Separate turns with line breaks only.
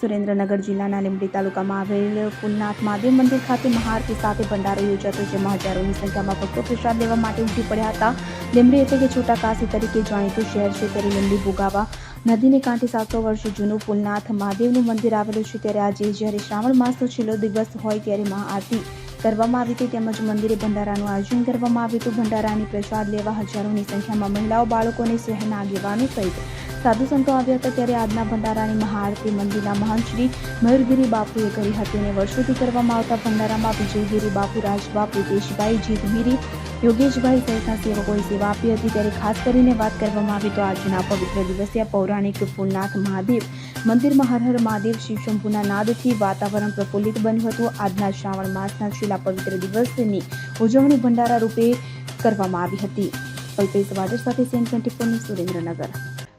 સુરેન્દ્રનગર જિલ્લાના લીંબડી તાલુકામાં આવેલ ફૂલનાથ મહાદેવ મંદિર ખાતે મહાઆરતી સાથે ભંડારો યોજાતો, જેમાં હજારોની સંખ્યામાં ભક્તો પ્રસાદ લેવા માટે ઉમટી પડ્યા હતા. લીંબડી એટલે કે છોટા કાશી તરીકે જાણીતું શહેર છે. ત્યારે લીંબડી ભોગાવા નદીને કાંઠે સાતસો વર્ષ જૂનું પુલનાથ મહાદેવનું મંદિર આવેલું છે. ત્યારે આજે જ્યારે શ્રાવણ માસનો છેલ્લો દિવસ હોય ત્યારે મહાઆરતી કરવામાં આવી હતી. તેમજ મંદિરે ભંડારાનું આયોજન કરવામાં આવ્યું હતું. ભંડારાની પ્રસાદ લેવા હજારોની સંખ્યામાં મહિલાઓ બાળકો અને શહેરના આગેવાનો સહિત સાધુ સંતો આવ્યા હતા ત્યારે આજના ભંડારાની મહાઆરતી મંદિરના મહંત શ્રી મયુરગીરી બાપુએ કરી હતી અને વર્ષોથી કરવામાં આવતા ભંડારામાં વિજયગીરી બાપુ, રાજબાપુ, દેશભાઈ, જીતગીરી, યોગેશભાઈ સહિતના સેવકોએ સેવા આપી હતી. ત્યારે ખાસ કરીને વાત કરવામાં આવી તો આજના પવિત્ર દિવસે પૌરાણિક ફૂલનાથ મહાદેવ મંદિરમાં હર હર મહાદેવ શિવશંભુના નાદથી વાતાવરણ પ્રફુલ્લિત બન્યું હતું. આજના શ્રાવણ માસના છેલ્લા પવિત્ર દિવસની ઉજવણી ભંડારા રૂપે કરવામાં આવી હતી. કલ્પેશ વાડર સાથે સેન ટ્વેન્ટી ફોર સુરેન્દ્રનગર.